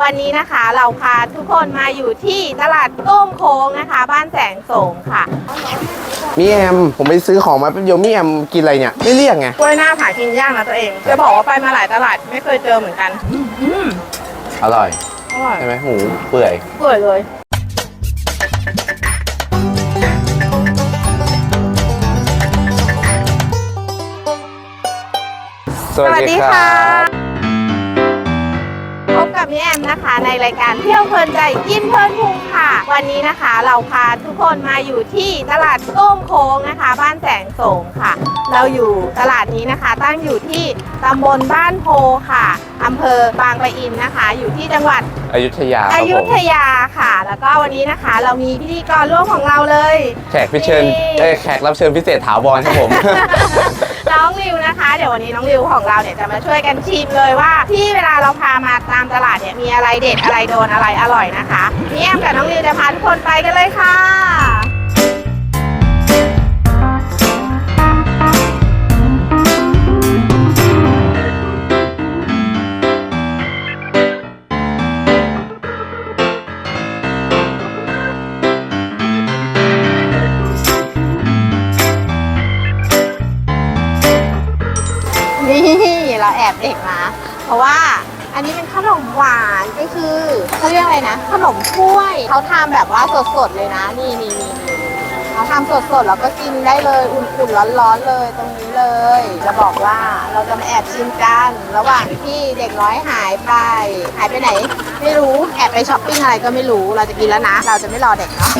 วันนี้นะคะเราพาทุกคนมาอยู่ที่ตลาดโต้มโค้งนะคะ บ้านแสงโสงค่ะมีแอม ผมไปซื้อของมาแป๊บเดียวมีแอมกินอะไรเนี่ย ไม่เรียกไงกล้วยหน้าผากินย่างนะตัวเอง จะบอกว่าไปมาหลายตลาดไม่เคยเจอเหมือนกันอืมอร่อย อร่อยใช่ไหมหมูเปื่อยเปื่อยเลยสวัสดีค่ะพบ กับพี่แอมนะคะ ในรายการเที่ยวเพลินใจกินเพลินพุงค่ะ วันนี้นะคะเราพาทุกคนมาอยู่ที่ตลาดโต้มโค้งนะคะ บ้านแสงโสงค่ะ เราอยู่ตลาดนี้นะคะ ตั้งอยู่ที่ตำบลบ้านโพค่ะอำเภอบางปะอินนะคะ อยู่ที่จังหวัดอยุธยาคอรับยุผมธยาค่ะ แล้วก็วันนี้นะคะ เรามีพิธีกรร่วมของเราเลย แขกพิเชิญนี่เอ้ยแขกรับเชิญพิเศษถาวรครับผม น้องริวนะคะเดี๋ยววันนี้น้องริวของเราเนี่ยจะมาช่วยกันชิมเลยว่า ที่เวลาเราพามาตามตลาดเนี่ยมีอะไรเด็ดอะไรโดนอะไรอร่อยนะคะเนี่ยกับน้องริวจะพาทุกคนไปกันเลยค่ะ บเด็กมาเพราะว่าอันนี้เป็นขนมหวานก็คือเขาเรียกอะไรนะ ขนมถ้วยเขาทำแบบว่าสดๆเลยนะ นี่นี่นี่เขาทำสดๆแล้วก็กินได้เลยอุ่นๆร้อนๆเลยตรงนี้เลย จะบอกว่าเราจะมาแอบชิมกันระหว่างที่เด็กน้อยหายไป หายไปไหน ไม่รู้แอบไปช้อปปิ้งอะไรก็ไม่รู้เราจะกินแล้วนะ เราจะไม่รอเด็กเนาะ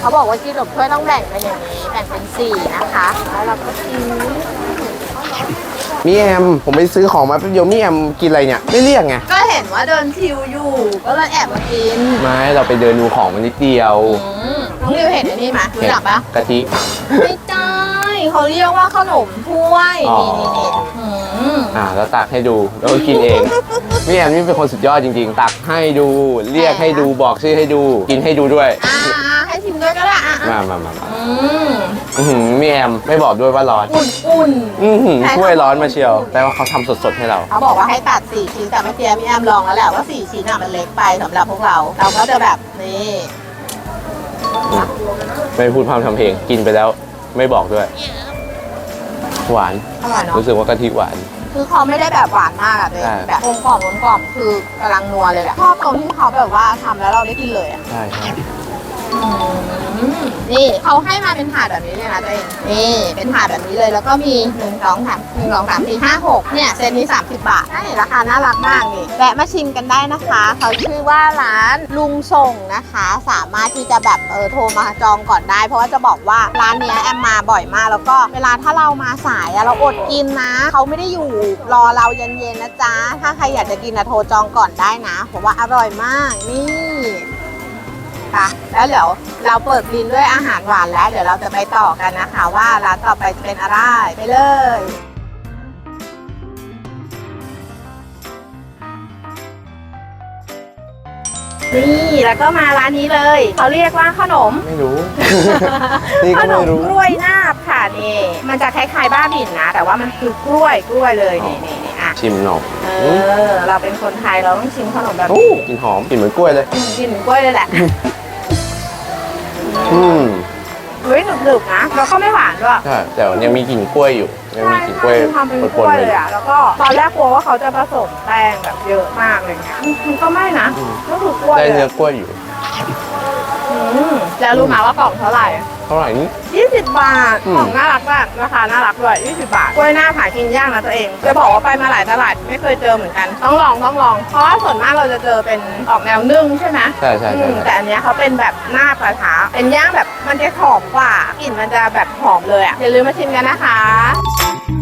เขาบอกว่าที่ขนมถ้วยต้องแบ่งเป็นอย่างนี้แบ่งเป็นสี่นะคะแล้วเราก็กิน มีแอม ผมไปซื้อของมาแป๊บเดียวมีแอมกินอะไรเนี่ย ไม่เรียกไง ก็เห็นว่าเดินชิวอยู่ ก็เลยแอบมากินไม่เราไปเดินดูของมันนิดเดียวน้องริวเห็นอันนี้ไหมรู้จักปะกะทิ ไม่ใช่เขาเรียกว่าขนมถ้วยอ๋อ นี่นี่นี่อืมอ่าแล้วตักให้ดูแล้วก็กินเองมีแอมนี่เป็นคนสุดยอดจริง ๆ ตักให้ดูเรียกให้ดูบอกชื่อให้ดู กินให้ดูด้วย อ่าให้ชิมด้วยก็ได้อะมามามามาอืมอื้อหือมีแอมไม่บอกด้วยว่าร้อน อุ่นอุ่นอือหือถ้วยร้อนมาเชียว แต่ว่าเขาทำสดๆให้เราเขาบอกว่าให้ตัดสี่ชิ้นแต่เมื่อกี้พี่แอมลองแล้วแหละว่าสี่ชิ้นอะมันเล็กไปสำหรับพวกเรา เราก็จะแบบนี่ไม่พูดพร่ำทำเพลงกินไปแล้ว ไม่บอกด้วย หวาน อร่อยเนาะรู้สึกว่ากะทิหวาน คือเขาไม่ได้แบบหวานมากอะเลยใช่ แบบกลมกล่อมกลมกล่อมคือกำลังนัวเลยแหละชอบตรงที่เขาแบบว่าทำแล้วเราได้กินเลยอะใช่ครับ นี่เขาให้มาเป็นถาดแบบนี้เลยนะตัวเองนี่เป็นถาดแบบนี้เลยแล้วก็มีหนึ่งสองสามหนึ่งสองสามสี่ห้าหกเนี่ยเซตนี้สามสิบบาทใช่ราคาน่ารักมากนี่แวะมาชิมกันได้นะคะ เขาชื่อว่าร้านลุงส่งนะคะ สามารถที่จะแบบเออโทรมาจองก่อนได้ เพราะว่าจะบอกว่าร้านเนี้ยแอมมาบ่อยมาก แล้วก็เวลาถ้าเรามาสายอะเราอดกินนะ เขาไม่ได้อยู่รอเราเย็นๆนะจ๊ะถ้าใครอยากจะกินอะโทรจองก่อนได้นะ เพราะว่าอร่อยมากนี่ ค่ะแล้วเดี๋ยวเราเปิดบินด้วยอาหารหวานแล้ว เดี๋ยวเราจะไปต่อกันนะคะ ว่าร้านต่อไปจะเป็นอะไรไปเลยนี่แล้วก็มาร้านนี้เลยเขาเรียกว่าขนม ไม่รู้ นี่ขก็นไม่มรู้ กล้วยนาบค่ะนี่มันจะคล้ายๆบ้าบิ่นนะ แต่ว่ามันคือกล้วยกล้วยเลยนี่นี่นี่อะชิมหน่อยเออ เราเป็นคนไทยเราต้องชิมขนมแบบโอ้นี้กลินหอมกลินเหมือนกล้วยเลย อืมกินเหมือนกล้วยเลยแหละ อืมเฮ้ยหนึบๆนะ แล้วก็ไม่หวานด้วยใช่แต่ว่ายังมีกลิ่นกล้วยอยู่ ยังมีกลิ่นกล้วยทำเป็นปกล้นวยๆอเลยู่ยอะแล้วก็ตอนแรกกลัวว่าเขาจะผสมแป้งแบบเยอะมากเลยเงี้ยมันก็ไม่นะอืมก็คือกล้วยได้เลเนื้อยกล้วยอยู่อืมแล้วรู้ไหมว่ากล่องเท่าไหร่ เท่าไหร่นี่ 20 บาท อืม ของน่ารักมากราคาน่ารักด้วย 20 บาท กล้วยหน้าผากินย่างนะตัวเอง จะบอกว่าไปมาหลายตลาดไม่เคยเจอเหมือนกัน ต้องลองต้องลอง เพราะว่าส่วนมากเราจะเจอเป็นออกแนวนึ่งใช่ไหมใช่ใช่อืใช่มแต่อันเนี้ยเขาเป็นแบบหน้ากระทะเป็นย่างแบบมันจะหอมกว่ากลิ่นมันจะแบบหอมเลยอะ อย่าลืมมาชิมกันนะคะค่ะ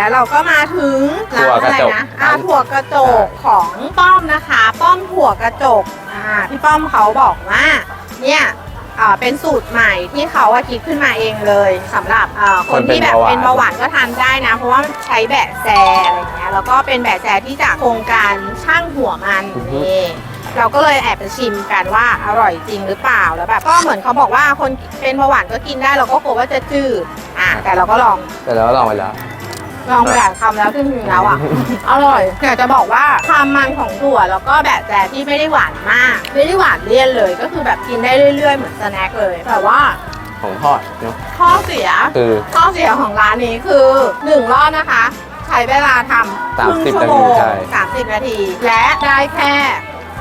แล้วเราก็มาถึงร้านอะไรนะอ่าถั่วกระจกของป้อมนะคะ ป้อมถั่วกระจกอ่าพี่ป้อมเขาบอกว่าเนี่ยอ่าเป็นสูตรใหม่ที่เขาอะคิดขึ้นมาเองเลยสำหรับอ่าคนที่แบบเป็นเบาหวานก็ทานได้นะ เพราะว่าใช้แบะแซอะไรเงี้ยแล้วก็เป็นแบะแซที่จากโครงการช่างหัวมันนี่เราก็เลยแอบไปชิมกันว่าอร่อยจริงหรือเปล่าแล้วแบบก็เหมือนเขาบอกว่าคนเป็นเบาหวานก็กินได้เราก็กลัวว่าจะจืดอะแต่เราก็ลองแต่เราก็ลองไปแล้ว ลองไปหลายคำแล้วจริงๆแล้วอะ อร่อยอยากจะบอกว่าความมันของถั่วแล้วก็แบบแต่ที่ไม่ได้หวานมาก ไม่ได้หวานเลี่ยนเลย ก็คือแบบกินได้เรื่อยๆ เหมือนสแน็คเลย แต่ว่าของทอดเนาะข้อเสีย คือข้อเสียของร้านนี้คือหนึ่งรอบนะคะ ใช้เวลาทำครึ่ง30ชั่วโมงนาทีใช่ สามสิบนาที และได้แค่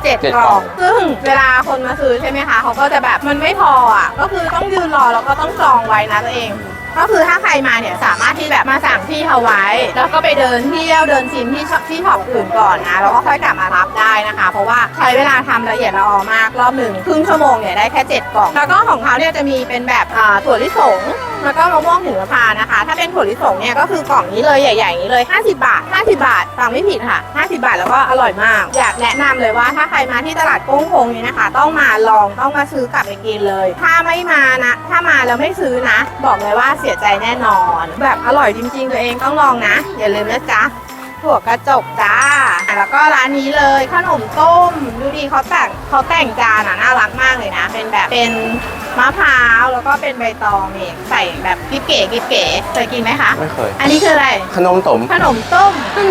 เจ็ดเจ็ดกล่กล่อองงซึ่งเวลาคนมาซื้อใช่ไหมคะเขาก็จะแบบมันไม่พออะ ก็คือต้องยืนรอแล้วก็ต้องจองไว้นะตัวเอง ก็คือถ้าใครมาเนี่ยสามารถที่แบบมาสั่งที่เขาไว้ แล้วก็ไปเดินเที่ยวเดินชิมที่ช็อปที่ช็อปอื่นก่อนนะแล้วก็ค่อยกลับมารับได้นะคะ เพราะว่าใช้เวลาทำละเอียดละออมากรอบหนึ่งครึ่งชั่วโมงเนี่ยได้แค่ 7 กล่อง แล้วก็ของเขาเนี่ยจะมีเป็นแบบอ่าถั่วลิสงแล้วก็มะม่วงหิมพานต์นะคะ ถ้าเป็นถั่วลิสงเนี่ยก็คือกล่องนี้เลยใหญ่ๆอย่างนี้เลย 50 บาท 50 บาทฟังไม่ผิดค่ะ 50 บาทแล้วก็อร่อยมาก อยากแนะนำเลยว่าถ้าใครมาที่ตลาดกุ้งคงนี้นะคะ ต้องมาลองต้องมาซื้อกลับไปกินเลย ถ้าไม่มานะ ถ้ามาแล้วไม่ซื้อนะ บอกเลยว่าเสียใจแน่นอน แบบอร่อยจริงๆตัวเองต้องลองนะอย่าลืมนะจ๊ะ ถั่วกระจกจ้า แล้วก็ร้านนี้เลยขนมต้ม ดูดีเขาแต่งเขาแต่งจานอะน่ารักมากเลยนะ เป็นแบบเป็นมะพร้าวแล้วก็เป็นใบตองนี่ใส่แบบกิ๊บเก๋กิ๊บเก๋เคยกินไหมคะ ไม่เคย อันนี้คืออะไร ขนมตมขนมต้มนี่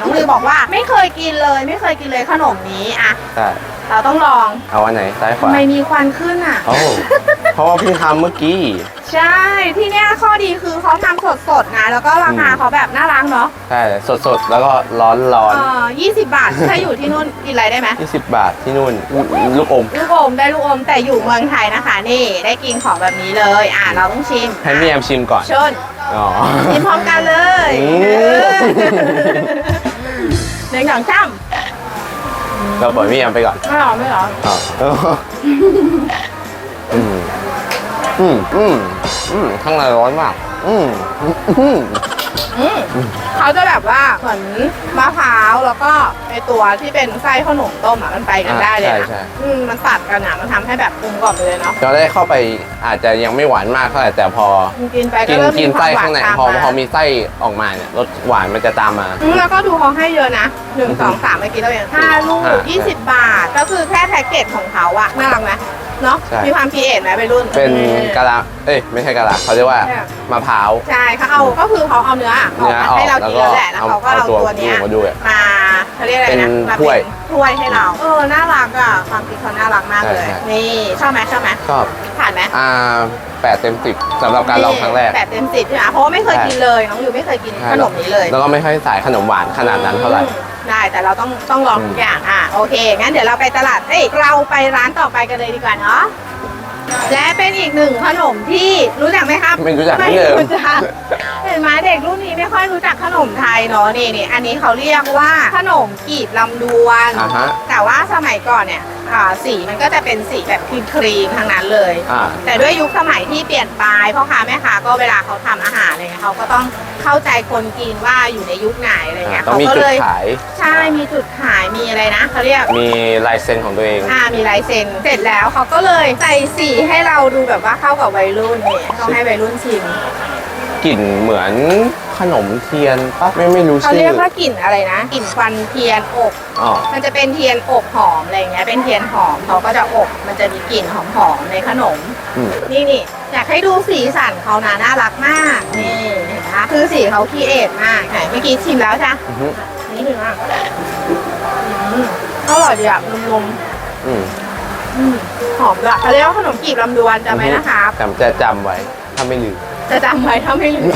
น้องลือบอกว่าไม่เคยกินเลย ไม่เคยกินเลยขนมนี้อะใช่เราต้องลองเอาอันไหนซ้ายขทำวาไมมีควันขึ้นอะ โอ้เพราะว่าเพิ่งทำเมื่อกี้ ใช่ ที่เนี้ยข้อดีคือเขาทำสดๆนะ แล้วก็ราคาอืมเขาแบบน่ารักเนาะใช่สดๆแล้วก็ร้อนร้อนเออ20บาท ถ้าอยู่ที่นู่นกินอะไรได้ไหม20บาทที่นู่นลูกอม ลูกอมได้ลูกอมแต่อยู่เมืองไทยนะคะ นี่ได้กินของแบบนี้เลย อ่าเราต้องชิมให้พี่แอมชิมก่อน ชนอ๋อ ชิมพร้อมกันเลยอืม เออหนึ่งสองสามเราปล่อยพี่แอมไปก่อนไม่หรอไม่หรอ อ๋ออืมอืมอืมอืมข้างในร้อนมาก อืมอืมอืมเขาจะแบบว่าเหมือนมะพร้าวแล้วก็ไอตัวที่เป็นไส้ขนมต้มอะมันไปกันได้เลยใช่นะใช่อืมมันตัดกันอะมันทำให้แบบกลมกล่อมไปเลยเนาะเราได้เข้าไปอาจจะยังไม่หวานมากเท่าไหร่แต่พอกินไปก็กินเริ่มกิมีนควาไส้มหวาข้านงในตามพอมาพอมีไส้ออกมาเนี่ยรสหวานมันจะตามมา อืมแล้วก็ดูเขาให้เยอะนะหนึ่งสองสามเมื่อกี้เราเองห้าลูกอ่า ยี่สิบบาท ก็คือแค่แพ็กเกจของเขาอะน่ารักไหม เนาะ ใช่ มีความพีเอทไหมไปรุ่นเป็นออกะลาเอ้ยไม่ใช่กะลาเขาเรียกว่าใช่มะพร้าว ใช่เขาเอา ก็คือเขาเอาเนื้อออกเนื้อมาออกให้เราแล้วกินก็แล้วแหละ แล้วเขาก็เอาเอาตัวตัวเนี้ยมาด้วยมาเขาเรียกอะไรเป็นนะมาถ้วย ถ้วยให้เรา เออ น่ารักอะความคิดเขาน่ารักมากใช่เลยใช่นี่ชอบไหมชอบไหมชอบผ่านไหมอ่าแปดเต็มสิบสำหรับการลองครั้งแรกแปดเต็มสิบใช่ไหมเพราะว่าไม่เคยใช่กินเลย น้องอยู่ไม่เคยกินใช่ ขนมนี้เลย แล้วก็ไม่ค่อยสายขนมหวานขนาดนั้นเท่าไหร่ อืม ได้แต่เราต้องต้องลองอืมทุกอย่างอะโอเค งั้นเดี๋ยวเราไปตลาดเอ้ยเราไปร้านต่อไปกันเลยดีกว่าเนาะและเป็นอีกหนึ่งขนมที่รู้จักไหมครับไม่รู้จักไม่ไม่เดิมรู้จักเห็นไหมเด็กรุ่นนี้ไม่ค่อยรู้จักขนมไทยเนาะนี่นี่อันนี้เขาเรียกว่าขนมกีบลำดวน อ่าฮะ แต่ว่าสมัยก่อนเนี่ยอ่าสีมันก็จะเป็นสีแบบครีมๆทั้งนั้นเลย อ่า แต่ด้วยยุคสมัยที่เปลี่ยนไปพ่อค้าแม่ค้าก็เวลาเขาทำอาหารอะไรเงี้ยเขาก็ต้องเข้าใจคนกินว่าอยู่ในยุคไหนอะไรเงี้ยต้องเขามีก็จุดเลยขาย ใช่มีจุดขายมีอะไรนะเขาเรียก มีลายเซ็นของตัวเอง อ่ามีลายเซ็นเสร็จแล้วเขาก็เลยใส่สีให้เราดูแบบว่าเข้ากับวัยรุ่นเนี่ยต้องให้วัยรุ่นชิม กลิ่นเหมือนขนมเทียนปะไม่ไม่รู้เขาชื่อเรียกว่ากลิ่นอะไรนะกลิ่นควันเทียนอบ อ๋อมันจะเป็นเทียนอบหอมอะไรเงี้ย เป็นเทียนหอมเขาก็จะอบ มันจะมีกลิ่นหอมๆในขนม อืมนี่นี่อยากให้ดูสีสันเขานะน่ารักมาก นี่เห็นไหมคือสีเขาคีเอทมากไหนเมื่อกี้ชิมแล้วจ้ะอือฮึนี่ถึงอะอืมอร่อยดีอะนุ่มอืมๆอืมหอมด้วยเขาเรียกว่าขนมกีบลำดวนจำไหมนะครับจำจะจำไว้ถ้าไม่ลืม จะจำไว้ถ้าไม่ลืม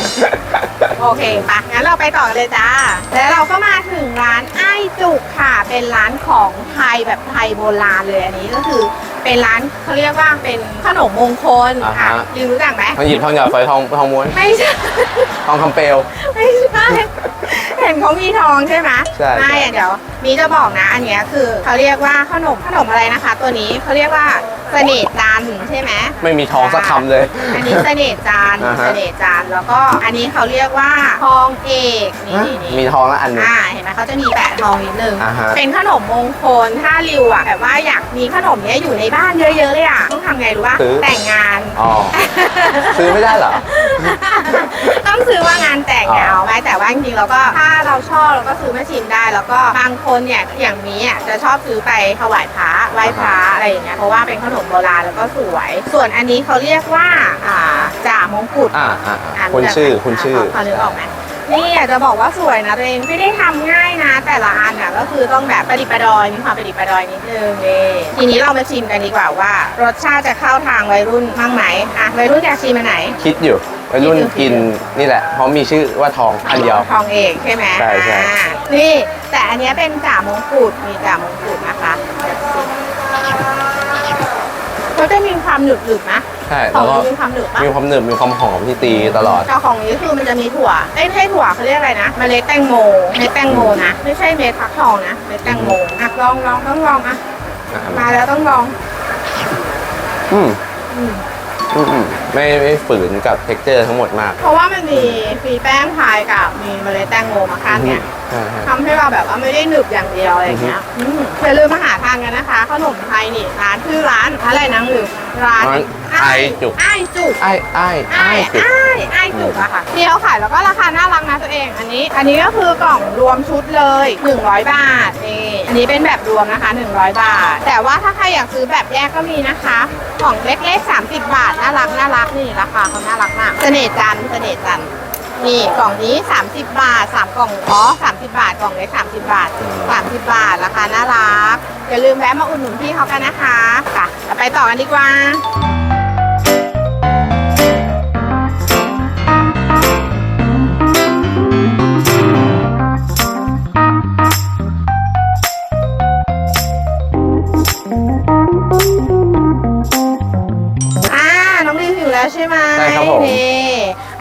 โอเคปะงั้นเราไปต่อกันเลยจ้า แล้วเราก็มาถึงร้านไอ้ายจุกค่ะ เป็นร้านของไทยแบบไทยโบราณเลยอันนี้ก็คือ เป็นร้านเขาเรียกว่าเป็นขนมมงคลอ่าค่ะฮะยินรู้จักไหมทองหยิบทองหยอดฝอยทองทองม้วนไม่ใช่ ทองคำเปลว ไม่ใช่เห็นเขามีทองใช่ไหมใช่ใช่ ไม่อะเดี๋ยวมีจะบอกนะ อันเนี้ยคือเขาเรียกว่าขนมขนมอะไรนะคะ ตัวนี้เขาเรียกว่า เสน่ห์จันทร์ใช่ไหมไม่มีทองสักคำเลย อันนี้เสน่ห์จันทร์อ่าฮะ เสน่ห์จันทร์แล้วก็อันนี้เขาเรียกว่าทองเอกนี่ฮะนี่นี่มีทองละอันหนึง อ่าเห็นไหมเขาจะมีแปะทองนิดนึงอ่าฮะ เป็นขนมมงคลถ้าริวอะแบบว่าอยากมีขนมเนี้ยอยู่ในบ้านเยอะๆเลยอะต้องทำไงรู้ป่ะซื้อแต่งงาน อ๋อ ซื้อไม่ได้เหรอ ต้องซื้อว่างานแต่งเนี่ยอ๋อเอาไหมแต่ว่าจริงๆเราก็ถ้าเราชอบเราก็ซื้อมาชิมได้ แล้วก็บางคนเนี่ยอย่างนี้อะจะชอบซื้อไปถวายพระไหว้พระอะไรอย่างเงี้ยเพราะว่าเป็นขนมโบราณแล้วก็สวย ส่วนอันนี้เขาเรียกว่าอ่าจ่ามงกุฎอ่าอ่าอ่าอ่าคุณชื่อคุณชื่อพอนึกออกไหมนี่อยากจะบอกว่าสวยนะตัวเองไม่ได้ทำง่ายนะ แต่ละอันอะก็คือต้องแบบประดิษฐ์ประดอยมีความประดิษฐ์ประดอยนิดนึงนี่ทีนี้เรามาชิมกันดีกว่าว่า รสชาติจะเข้าทางวัยรุ่นบ้างไหมอะวัยรุ่นอยากชิมอันไหน คิดอยู่วัยรุ่นกินนี่แหละเพราะมีชื่อว่าทองอันเดียวทองเอกใช่ไหมใช่ใช่อ่านี่แต่อันเนี้ยเป็นจ่ามงกุฎมีจ่ามงกุฎนะคะเขา จะมีความหนึบหนึบๆนะใช่ขอแล้วงก็นี้มีความหนึบปะมีความหนึบมีความหอมที่ตีตลอด แต่ของนี้คือมันจะมีถั่วเอ้ยไม่ใช่ถั่วเขาเรียกอะไรนะเมล็ดแตงโมเม็ดแตงโมนะไม่ใช่เม็ดฟักทองนะเม็ดแตงโมอะลองลองต้องลองอะอะมาแล้วต้องลองอืมอืม อืมอืมไม่ไม่ฝืนกับเท็กเจอร์ทั้งหมดมาก เพราะว่ามันมีฟรีแป้งพายกับมีเมล็ดแตงโมมาขั้นเนี่ยใช่ใช่ทำให้เราแบบว่าไม่ได้หนึบอย่างเดียวอะไรอย่างเงี้ยอืมอย่าลืมมาหาทานกันนะคะ ขนมไทยนี่ร้านชื่อร้านอะไรนังหรือร้านร้านไอจุก ไอจุก ไอ้ไอ้ไอ้ไอ้จุก ไอ้ ไอ้จุกอะค่ะเดียวขายแล้วก็ราคาน่ารักนะตัวเอง อันนี้ อันนี้ก็คือกล่องรวมชุดเลย 100 บาทนี่ อันนี้เป็นแบบรวมนะคะ 100 บาท แต่ว่าถ้าใครอยากซื้อแบบแยกก็มีนะคะ กล่องเล็กๆ 30 บาท น่ารัก น่ารักนี่ราคาเขาน่ารักมาก เสน่ห์จันทร์เสน่ห์จันทร์นี่กล่องนี้ 30 บาท 3 กล่องอ๋อ30 บาท กล่องเล็ก30 บาท 30 บาท ราคาน่ารัก อย่าลืมแวะมาอุดหนุนพี่เขากันนะคะค่ะไปต่อกันดีกว่า แล้วใช่ไหมใช่ครับผม นี่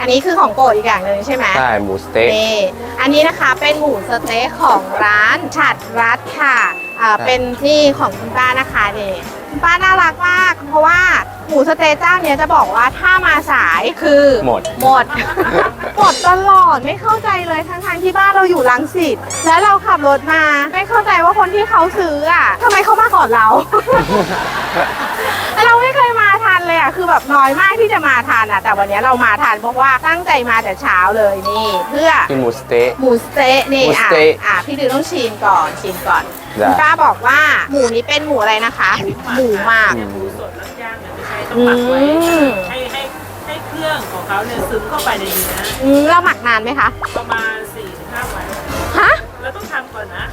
อันนี้คือของโปรดอีกอย่างหนึ่งใช่ไหมใช่หมูสเต็ก นี่อันนี้นะคะเป็นหมูสะเต๊ะของร้านฉัดรัฐค่ะอ่าครับ เป็นที่ของคุณป้านะคะนี่คุณป้าน่ารักมาก เพราะว่าหมูสะเต๊ะเจ้าเนี้ยจะบอกว่าถ้ามาสายคือ หมด หมด หมดตลอดไม่เข้าใจเลยทั้งทางๆที่บ้านเราอยู่ลังสิตแล้วเราขับรถมา ไม่เข้าใจว่าคนที่เขาซื้ออะทำไมเขามาก่อนเรา เราไม่เคยมาทันเลย อะคือแบบน้อยมากที่จะมาทันอะ แต่วันนี้เรามาทันเพราะว่าตั้งใจมาแต่เช้าเลยนี่ เพื่อกินหมูสเต๊กหมูสเต๊ะนี่หมูสอะเต๊ะอะพี่ดือต้องชิมก่อนชิมก่อนได้ คุณป้าบอกว่าหมูนี้เป็นหมูอะไรนะคะ หมูหมากหมูสดแล้วย่างเนี่ยไม่ใช่ต้ออืงหมักไว้มให้ให้ให้เครื่องของเขาเนี่ยซึมเข้าไปในเนื้ออืมเราหมักนานไหมคะประมาณ4ี่ถึงห้าวันฮะเราต้องทำก่อนนะ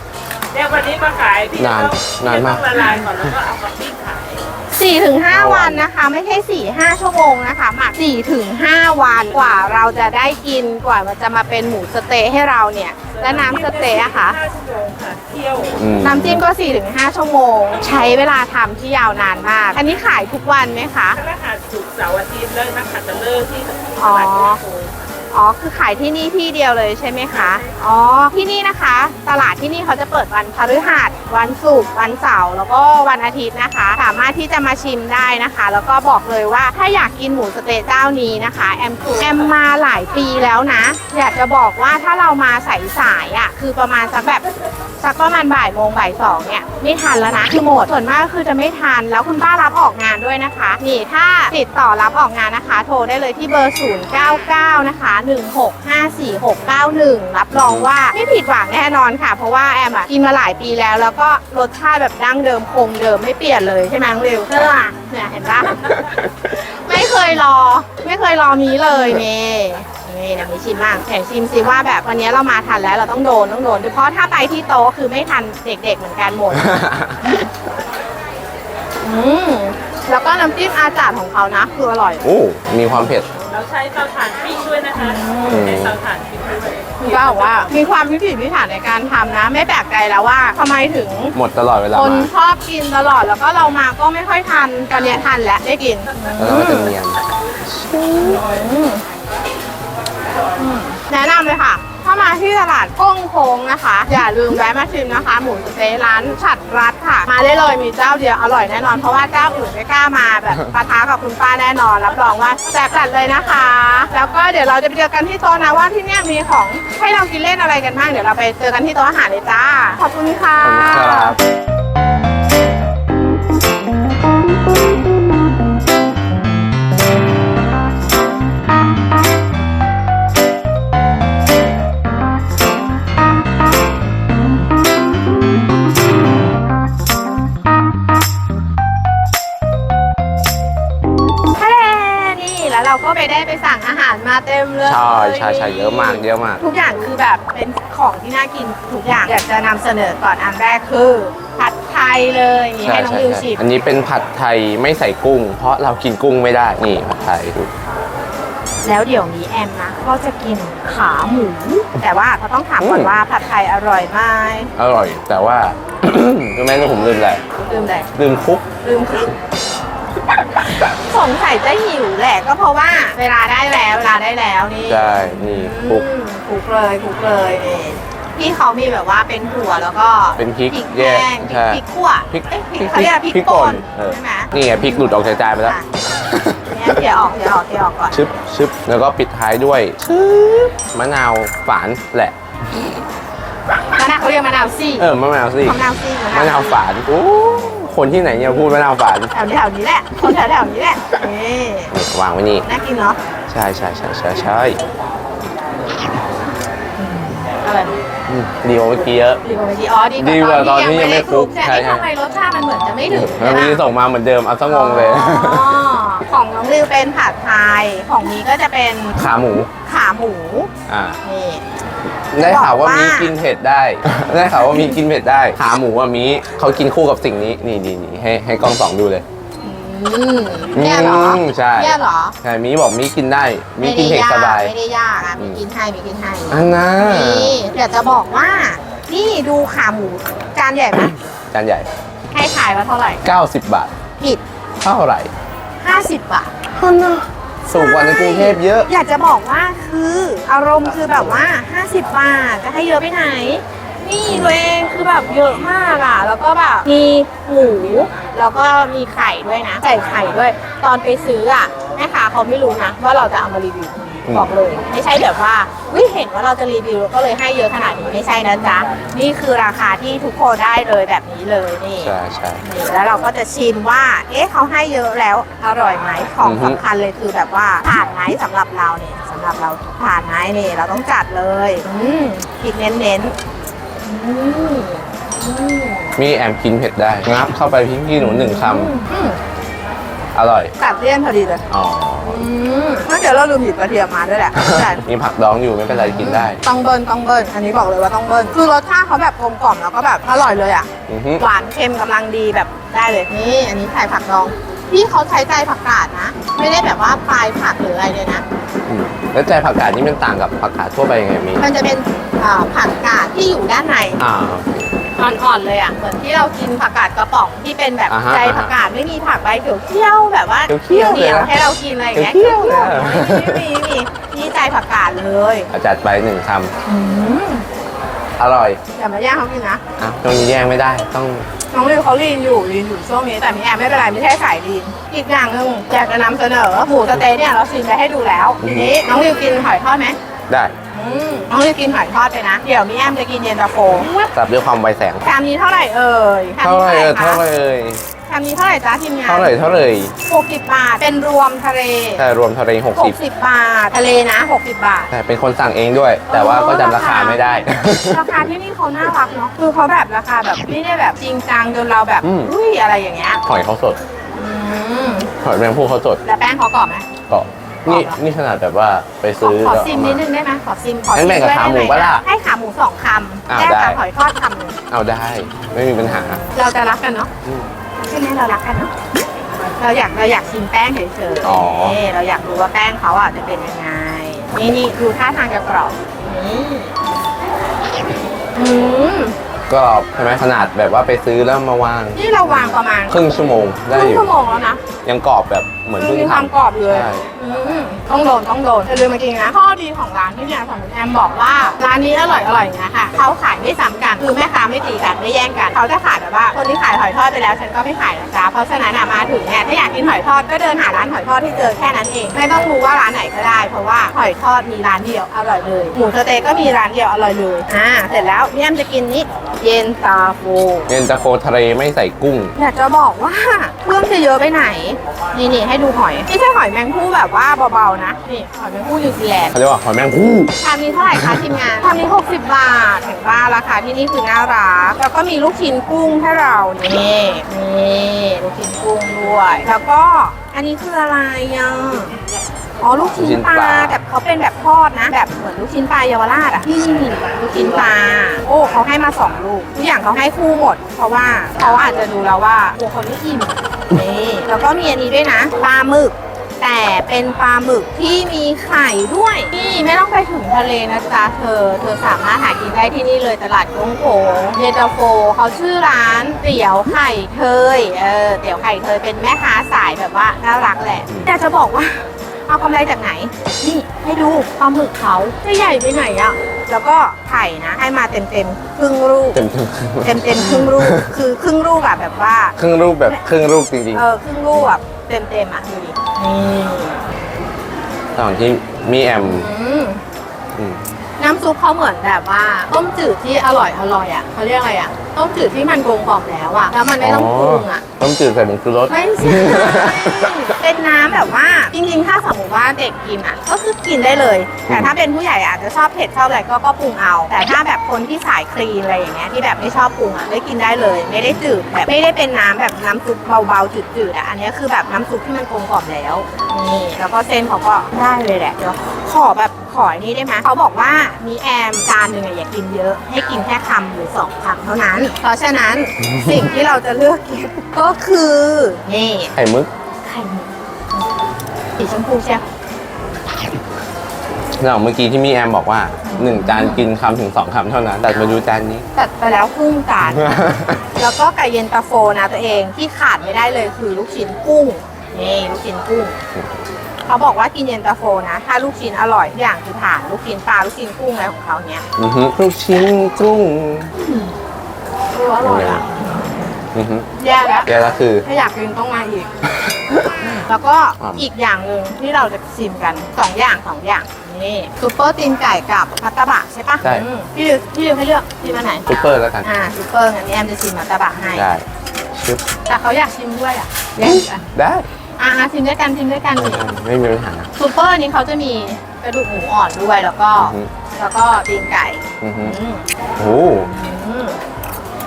เดี๋ยววันนี้มาขายพี่นานต้องนานมากพี่ต้องละลายก่อนแล้วก็เอามาปิ้งขาย 4ถึง5วันนะคะ ไม่ใช่4 5ชั่วโมงนะคะหมัก4ถึง5วันกว่าเราจะได้กินกว่ามันจะมาเป็นหมูสะเต๊ะให้เราเนี่ย และน้ำสะเต๊ะอะคะห้าชั่วโมงค่ะเคี่ยว อืมน้ำจิ้มก็ 4-5 ชั่วโมง ใช้เวลาทำที่ยาวนานมาก อันนี้ขายทุกวันไหมคะพระหัสศุกร์เสาร์อาทิตย์แล้วนักขัตฤกษ์ที่ตอ๋อลาดเยโส อ๋อ คือขายที่นี่ที่เดียวเลยใช่ไหมคะ อ๋อ ที่นี่นะคะ ตลาดที่นี่เขาจะเปิดวันพฤหัส วันศุกร์ วันเสาร์ แล้วก็วันอาทิตย์นะคะ สามารถที่จะมาชิมได้นะคะ แล้วก็บอกเลยว่าถ้าอยากกินหมูสเต๊ะเจ้านี้นะคะ แอมแอมมาหลายปีแล้วนะ อยากจะบอกว่าถ้าเรามาสายสายๆอะ คือประมาณสักแบบสักประมาณบ่ายโมงบ่ายสองเนี่ยไม่ทันแล้วนะคือหมดส่วนมากคือจะไม่ทันแล้วคุณป้ารับออกงานด้วยนะคะ นี่ถ้าติดต่อรับออกงานนะคะ โทรได้เลยที่เบอร์ 099 นะคะ1654691 รับรองว่าไม่ผิดหวังแน่นอนค่ะ เพราะว่าแอมอะกินมาหลายปีแล้ว แล้วก็รสชาติแบบดั้งเดิมคงเดิมไม่เปลี่ยนเลยใช่ไหมน้องริวเออเนี่ยเห็นปะไม่เคยรอ ไม่เคยรอนี้เลยนี่นี่เดี๋ยวมีชิมบ้างแข่งชิมซิว่าแบบวันนี้เรามาทันแล้วเราต้องโดนต้องโดนเพราะถ้าไปที่โต๊ะคือไม่ทันเด็กๆเหมือนกันหมด อืมแล้วก็น้ำจิ้มอาจารย์ของเขานะคืออร่อย โอ้ มีความเผ็ด เราใช้เตาถ่านปิ้งด้วยนะคะอืมใช้เตาถ่านปิ้งด้วยคุณป้าบอกว่ามีความพิถีพิถันในการทำนะ ไม่แปลกใจแล้วว่าทำไมถึง หมดตลอดเวลาคนมาชอบกินตลอดแล้วก็เรามาก็ไม่ค่อยทันตอนเนี้ยทันแล้วได้กินแล้วเราก็จะเนียน แนะนำเลยค่ะถ้า มาที่ตลาดก้งโค้งนะคะ อย่าลืมแวะมาชิมนะคะ หมูสะเต๊ะร้านฉัดรัฐค่ะ มาได้เลยมีเจ้าเดียวอร่อยแน่นอนเพราะว่าเจ้าอื่นไม่กล้ามาแบบปะทะกับคุณป้าแน่นอน รับรองว่าแซ่บจัดเลยนะคะ แล้วก็เดี๋ยวเราจะไปเจอกันที่โต๊ะนะว่าที่เนี่ยมีของให้เรากินเล่นอะไรกันบ้างเดี๋ยวเราไปเจอกันที่โต๊ะอาหารเลยจ้าขอบคุณค่ะขอบคุณครับ แล้วเราก็ไปได้ไปสั่งอาหารมาเต็มเลยใช่ใช่ใช่เยอะมากเยอะมาก ทุกอย่างคือแบบเป็นของที่น่ากินทุกอย่างอยากจะนำเสนอก่อนอันแรกคือ ผัดไทยเลยนี่ใช่ให้น้องใช่วิวใช่ชิมอันนี้เป็นผัดไทยไม่ใส่กุ้ง เพราะเรากินกุ้งไม่ได้นี่ผัดไทยดูแล้วเดี๋ยวนี้แอมนะก็จะกินขาหมู แต่ว่าเขาต้องถามก่อนว่าผัดไทยอร่อยไหมอร่อย แต่ว่า รู้ไหมว่าผมลืมอะไรลืมเลยลืมคลุกลืมคือ สงสัยจะหิวแหละก็เพราะว่าเวลาได้แล้วเวลาได้แล้วนี่ใช่ นี่คลุก อืมคลุกเลยคลุกเลยนี่พี่เขามีแบบว่าเป็นถั่วแล้วก็เป็นพริกพริกแยแห้กงใช่พริกขั่วพริกเอ้ยพริกพริกเขาเรียกพริกพริกป่ป่นนเออ ใช่ไหมนี่ไงพริกหลุดออกจากจานไปแล้ว อะเนี่ยเทออกเทออกเทออกก่อน ชึบชึบแล้วก็ปิดท้ายด้วยชึบมะนาวฝานแหละ มะนาวเขาเรียกมะนาวซี่เออมะนาวสิมะนาวซี่มะนาวฝานโอ้ คนที่ไหนเนี่ยพูดมะนาวฝานแถวแถวนี้แหละคนแถวแถวนี้แหละนี่นี่วางไว้นี่น่ากินเนาะใช่ใช่ใช่ใช่ใช่อะไรอืมดีกว่าเมื่อกี้เยอะดีกว่าเมื่อกี้อ๋อดีดีกว่าตอนที่ยังไม่คลุกใช่ใช่ไหมใช่ทำไมรสชาติมันเหมือนจะไม่ถึงแล้วเมื่อกี้ส่งมาเหมือนเดิมเอาซะงงเลยอ๋อของน้องริวเป็นผัดไทยของนี้ก็จะเป็นขาหมู ขาหมูอ่านี่ ได้ข่าวว่าบอกว่ามีมีกินเผ็ดได้ ได้ข่าวว่ามีกินเผ็ดได้ ขาหมูอะมีเขากินคู่กับสิ่งนี้ นี่นี่นี่ให้ให้กล้องสองดูเลยอืมเนี่ยเหรอมใช่เนี่ยเหรอใช่มีบอกมีกินได้ มีกินเผ็ดสบาย ไม่ได้ยากอะอืมีมกินให้มีกินให้อันน่ะนี่อยากจะบอกว่า นี่ดูขาหมูจานใหญ่ไหมจานใหญ่ ให้ถ่ายว่าเท่าไหร่ 90 บาท ผิด เท่าไหร่ 50 บาท สูงกว่าในกรุงเทพเยอะ อยากจะบอกว่าคืออารมณ์คือแบบว่า 50 บาทจะให้เยอะไปไหน นี่ตัวเองคือแบบเยอะมากอะ แล้วก็แบบมีหมูแล้วก็มีไข่ด้วยนะใส่ไข่ด้วย ตอนไปซื้ออะแม่ค้าเขาไม่รู้นะว่าเราจะเอามารีวิว บอกเลย ไม่ใช่แบบว่าวิเห็นว่าเราจะรีวิวก็เลยให้เยอะขนาดนี้ไม่ใช่นะจ๊ะนี่คือราคาที่ทุกคนได้เลยแบบนี้เลยนี่ใช่ใช่นี่แล้วเราก็จะชิมว่า เอ๊ะเขาให้เยอะแล้วอร่อยไหมของอือฮึสำคัญเลยคือแบบว่าผ่านไหมสำหรับเราเนี่ยสำหรับเราผ่านไหมนี่เราต้องจัดเลยอืมผิดเน้นๆอืมอืมมีแอมกินเผ็ดได้งับเข้าไปพริกขี้หนูหนึ่งคอืมำอร่อยตัดเลี่ยนพอดีเลย อ๋อ อืมเดี๋ยวเราลืมหยิบกระเทียมมาด้วยแหละแต่ มีผักดองอยู่ไม่เป็นไรกินได้ ต้องเบิ้ลต้องเบิ้ลอันนี้บอกเลยว่าต้องเบิ้ลคือรสชาติเขาแบบกลมกล่อมแล้วก็แบบอร่อยเลยอะ อือฮึหวานเค็มกำลังดีแบบได้เลยนี่อันนี้ใส่ผักดองพี่เขาใช้ใจผักกาดนะ ไม่ได้แบบว่าปลายผักหรืออะไรเลยนะ อืมแล้วใจผักกาดนี่มันต่างกับผักกาดทั่วไปยังไงมีมันจะเป็นอ่าผักกาดที่อยู่ด้านใน อ่าอ่ อนๆเลยอะเหมือนที่เรากินผักกาดกระป๋องที่เป็นแบบอ่าฮะใจผักกาดไม่มีผักใบเขียวๆแบบว่าเขียวๆเหนียวเลยนะๆให้เรากินอะไรอย่างเงี้ยเขียวๆเลยอะไม่มีไม่มีนี่ใจผักกาดเลยเอาจัดไปหนึ่งคอืมำอร่อยอย่ามาแย่งเขากินนะอะตรงนี้แย่งไม่ได้ต้องน้องลิวเขาลีนอยู่ลีนอยู่ช่วงนี้แต่มีแอมไม่เป็นไรไม่ใช่สายลีนอีกอย่างหนึ่งอยากจะนำเสนอหมูสะเต๊ะเนี่ยเราชิมไปให้ดูแล้วทีนี้น้องลิวกินหอยทอดไหมได้อืม น้องลิวกินหอยทอดไปนะ เดี๋ยวมีแอมจะกินเย็นตาโฟสับด้วยความไวแสงชามนี้เท่าไหร่เอ่ยชามเท่านี้ไหร่เอ่ยคะเท่าไหร่เอ่ยชามนี้เท่าไหร่จ้าทีมงาน เท่าไหร่เท่าไหร่หกสิบบาท เป็นรวมทะเลใช่รวมทะเลหกหสิบกสิบบาท ทะเลนะหกสิบบาท แต่เป็นคนสั่งเองด้วย แต่ว่าก็จำราคาไม่ได้ ราคาที่นี่เขาน่ารักเนาะ คือเขาแบบราคาแบบไม่ได้แบบจริงจังจนเราแบบอืมอุ้ยอะไรอย่างเงี้ย หอยเขาสดอืมหอยแมงผู้เขาสด แล้วแป้งเขากรอบไหมก็ นี่นี่ขนาดแบบว่าไปขอซื้อขอแล้วซิมเอานิมาดนึงได้ไหมขอซิมของั้ซินแบ่งกับด้วยขาหมูได้ไปะล่ะ ให้ขาหมูสองคอ้าวำแก้วได้กับหอยทอดคำหนึ่งเอาได้ ไม่มีปัญหา เราจะรักกันเนาะอืมใช่ไหมเรารักกันเนาะเราอยากเราอยากชิมแป้งเฉยอ๋อ ๆนี่เราอยากรู้ว่าแป้งเขาอะจะเป็นยังไง นี่นี่ดูท่าทางจะกรอบนี่อืมก็ใช่ไหมขนาดแบบว่าไปซื้อแล้วมาวาง นี่เราวางประมาณครึ่งชั่วโมงคได้รึ่งอยู่ชั่วโมงแล้วนะ ยังกรอบแบบเหมือนคือเพิ่งมีความทำกรอบอยู่เลย ใช่อืม ต้องโดนต้องโดนอย่าลืมมากินนะข้อดีของร้านที่เนี่ยสมมติแอมบอกว่าร้านนี้อร่อยอร่อยอย่างเงี้ยค่ะเขาขายไม่ซ้ำกันคือแม่ค้าไม่ตีกันไม่แย่งกันเขาจะขายแบบว่าคนที่ขายหอยทอดไปแล้วฉันก็ไม่ขายนะจ๊ะเพราะฉะนั้นมาถึงเนี่ยถ้าอยากกินหอยทอดก็เดินหาร้านหอยทอดที่เจอแค่นั้นเองไม่ต้องรู้ว่าร้านไหนก็ได้ เพราะว่าหอยทอดมีร้านเดียวอร่อยเลยหมูสเต๊ะก็มีร้านเดียวอร่อยเลยอ่าเสร็จแล้วพี่แอมจะกินนี้ เย็นตาโฟเย็นตาโฟทะเลไม่ใส่กุ้ง อยากจะบอกว่าเครื่องจะเยอะไปไหน นี่นี่ให้ดูหอยไม่ใช่หอยแมงผู้แบบว่าเบาๆนะนี่หอยแมงผู้นิวซีแลนด์เขาเรียกว่าหอยแมงผู้ชามนี้เท่าไหร่คะทีมงานชามนี้60 บาทเห็นว่าราคาที่นี่คือน่ารักแล้วก็มีลูกชิ้นกุ้งให้เรานี่นี่ลูกชิ้นกุ้งด้วย แล้วก็อันนี้คืออะไรอะ อ๋อลูกชิ้นลูกชิ้นปปลาลาแต่เขาเป็นแบบทอดนะ แบบเหมือนลูกชิ้นปลาเยาวราชอะนี่นี่ลูกชิ้นปลาโอ้เขาให้มาสองลูกทุกอย่างเขาให้คู่หมด เพราะว่าเขาอาจจะดูแล้วว่าโอ้คนไม่อิ่มนี่แล้วก็มีอันนี้ด้วยนะปลาหมึกแต่เป็นปลาหมึกที่มีไข่ด้วย นี่ไม่ต้องไปถึงทะเลนะจ๊ะเธอ เธอสามารถหากินได้ที่นี่เลยตลาดกงโขงเยนตาโฟเขาชื่อร้านเตี๋ยวไข่เทยเออเตี๋ยวไข่เทยเป็นแม่ค้าสายแบบว่าน่ารักแหละแต่จะบอกว่า เอากำไรจากไหน นี่ให้ดูปลาหมึกเขาจะใหญ่ไปไหนอะแล้วก็ไข่นะ ให้มาเต็มเต็มๆครึ่งลูกเต็มเต็มเต็มเต็มๆครึ่งลูกคือครึ่งลูกอะแบบว่า ครึ่งรูปแบบครึ่งรูปจริงเออครึ่งลูกแบบเต็มเต็มๆอะดูดินี่ๆตอนที่มีแอมอืมอืมน้ำซุปเขาเหมือนแบบว่า ต้มจืดที่อร่อยอร่อยอะเขาเรียกอะไรอะ ต้มจืดที่มันกลมกล่อมแล้วอะแล้วมันไม่ต้องปรุงอะต้มจืดใส่ผงชูรส ไม่ใช่ เป็นน้ำแบบว่าจริงๆ ถ้าสมมติว่าเด็กกินอะก็คือกินได้เลย แต่ถ้าเป็นผู้ใหญ่อาจจะชอบเผ็ดชอบอะไรก็ก็ปรุงเอา แต่ถ้าแบบคนที่สายคลีนอะไรอย่างเงี้ยที่แบบไม่ชอบปรุงอะได้กินได้เลย ไม่ได้จืดแบบไม่ได้เป็นน้ำแบบน้ำซุปเบาๆจืดๆอะอันนี้คือแบบน้ำซุปที่มันกลมกล่อมแล้วนี่แล้วก็เส้นเขาก็ได้เลยแหละเดี๋ยวขอแบบ ขออันนี้ได้ไหมเขาบอกว่ามีแอมจานหนึ่งอะอย่ากินเยอะ ให้กินแค่คำหรือสองคำเท่านั้น เพราะฉะนั้นสิ่งที่เราจะเลือกกินก็คือนี่ไข่มึกไข่มุกสีชมพูใช่ไหมอย่างเมื่อกี้ที่มีแอมบอกว่าหนึ่งจานกินคำถึงสองคำเท่านั้น แต่มาดูจานนี้ ตัดไปแล้วครึ่งจาน แล้วก็ไก่เย็นตาโฟนะตัวเองที่ขาดไม่ได้เลยคือลูกชิ้นกุ้งนี่ลูกชิ้นกุ้ง เขาบอกว่ากินเย็นตาโฟนะ ถ้าลูกชิ้นอร่อยทุกอย่างคือผ่านลูกชิ้นปลาลูกชิ้นกุ้งอะไรของเขาเนี้ยอือฮึลูกชิ้นกุ้งเอออร่อยอะอือฮึแย่แล้วแกแล้วคือ ถ้าอยากกินต้องมาอีก แล้วก็ครับอีกอย่างหนึ่งที่เราจะชิมกันสองอย่างสองอย่างนี่ซุปเปอร์ตีนไก่กับมัตตบะใช่ปะใช่ อืมพี่ดิวพี่ดิวให้เลือกชิมอันไหนซุปเปอร์แล้วกันอ่าซุปเปอร์งั้นแอมจะชิมมัตตบะให้ ได้ชึบแต่เขาอยากชิมด้วยอะแย่งกันได้ อ่าชิมด้วยกันชิมด้วยกันนี่ไม่มีปัญหาซุปเปอร์นี้เขาจะมีกระดูกหมูอ่อนด้วยแล้วก็อือฮึ แล้วก็ตีนไก่อือฮึอืมโอ้อืม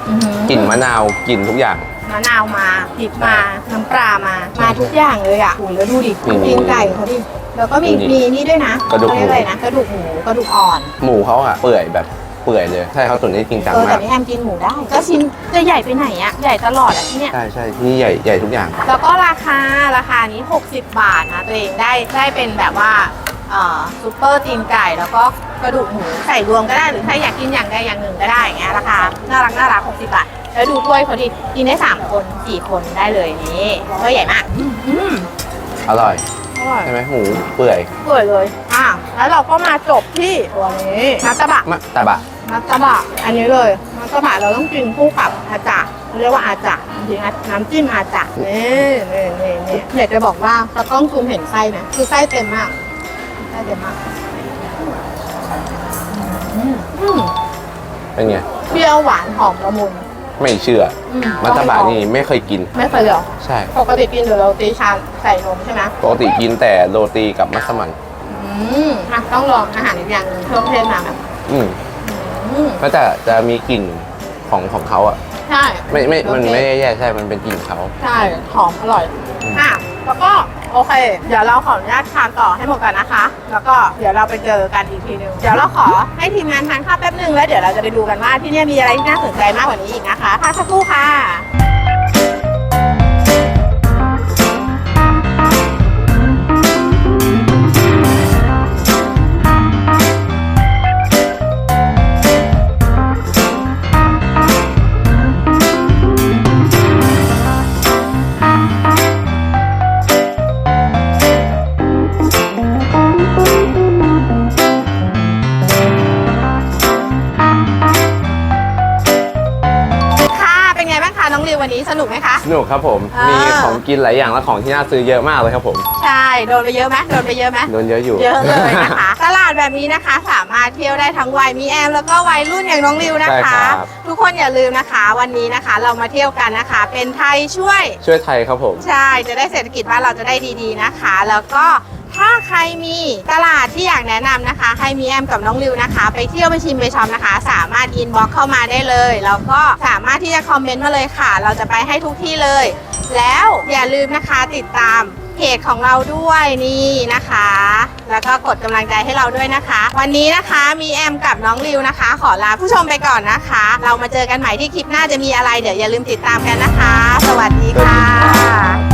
อือหือกลิ่นมะนาวกลิ่นทุกอย่าง มะนาวมาพริกมาน้ำปลามามาทุกอย่างเลยอะโอ้โหแล้วดูดิอืมตีนไก่เขาดิแล้วก็มีดูดิมีนี่ด้วยนะกระดูกหมู เขาเรียกอะไรนะกระดูกหมูกระดูกอ่อน หมูเขาอะเปื่อยแบบ เปื่อยเลย ใช่เขาตุ๋นได้จริงจังเออมาแต่กนี่แอมกินหมูได้ ก็ชิ้นจะใหญ่ไปไหนอะใหญ่ตลอดอะที่เนี่ย ใช่ใช่ที่นี่ใหญ่ใหญ่ทุกอย่าง แล้วก็ราคาราคานี้ 60 บาทนะตัวเองได้ได้เป็นแบบว่าเอ่อซุปเปอร์ตีนไก่แล้วก็กระดูกหมูใส่รวมก็ได้หรือใครอยากกินอย่างใดอย่างหนึ่งก็ได้อย่างเงี้ยราคาน่ารักน่ารัก60 บาท แล้วดูถ้วยเขาดิกินได้ 3 คน 4 คนได้เลยนี่ถ้วยใหญ่มากอืมอืมอร่อย อร่อยใช่ไหมหมูเปื่อยสวยเลยอะแล้วเราก็มาจบที่ตัวนี้นัตตะบะมะแต่บะ นัตตะบะอันนี้เลยนัตตะบะเราต้องกินคู่กับอาจารเรียกว่าอาจารจริงๆน้ำจิ้มอาจารนี่นี่นี่นี่อยากจะบอกว่าตากล้องซูมเห็นไส้ไหมคือไส้เต็มมากไส้เต็มมากอืมอืมเป็นไงเปรี้ยวหวานหอมละมุนไม่เชื่ออืมัตตบะนี่ไม่เคยกิน ไม่เคยเลยเหรอใช่ ปกติกินหรือเราตีชาใส่นมใช่ไหมปกติกินแต่โรตีกับมัสมั่นอืมอะต้องลองอาหารอีกอย่างหนึงเครื่องเทศมาแบบอืม อืมก็จะจะมีกลิ่นของของเขาอะ ใช่ ไม่ไม่มันโอเค ไม่ได้แย่ใช่ มันเป็นกลิ่นเขา ใช่หอมอร่อย อืม อะ แล้วก็โอเค เดี๋ยวเราขออนุญาตทานต่อให้หมดก่อนนะคะ แล้วก็เดี๋ยวเราไปเจอกันอีกทีหนึง เดี๋ยวเราขอให้ทีมงานทานข้าวแป๊บหนึงแล้วเดี๋ยวเราจะไปดูกันว่าที่เนี่ยมีอะไรที่น่าสนใจมากกว่านี้อีกนะคะพักสักครู่ค่ะค่ะ สนุกไหมคะสนุกครับผม อ่ามี มีของกินหลายอย่างและของที่น่าซื้อเยอะมากเลยครับผม ใช่ โดนไปเยอะไหมโดนไปเยอะไหมโดนเยอะอยู่ เยอะเลยนะคะ ตลาดแบบนี้นะคะสามารถเที่ยวได้ทั้งวัยมีแอมแล้วก็วัยรุ่นอย่างน้องริวนะใช่คะ ครับ ทุกคนอย่าลืมนะคะวันนี้นะคะ เรามาเที่ยวกันนะคะ เป็นไทยช่วย ช่วยไทยครับผม ใช่ จะได้เศรษฐกิจบ้านเราจะได้ดีๆนะคะ แล้วก็ถ้า ใครมีตลาดที่อยากแนะนำนะคะ ใครมีแอมกับน้องริวนะคะ ไปเที่ยวไปชิมไปช็อปนะคะ สามารถอินบ็อกเข้ามาได้เลย แล้วก็สามารถที่จะคอมเมนต์มาเลยค่ะ เราจะไปให้ทุกที่เลย แล้วอย่าลืมนะคะติดตามเพจของเราด้วยนี่นะคะ แล้วก็กดกำลังใจให้เราด้วยนะคะ วันนี้นะคะมีแอมกับน้องริวนะคะ ขอลาผู้ชมไปก่อนนะคะ เรามาเจอกันใหม่ที่คลิปหน้าจะมีอะไรเดี๋ยวอย่าลืมติดตามกันนะคะ สวัสดีค่ะ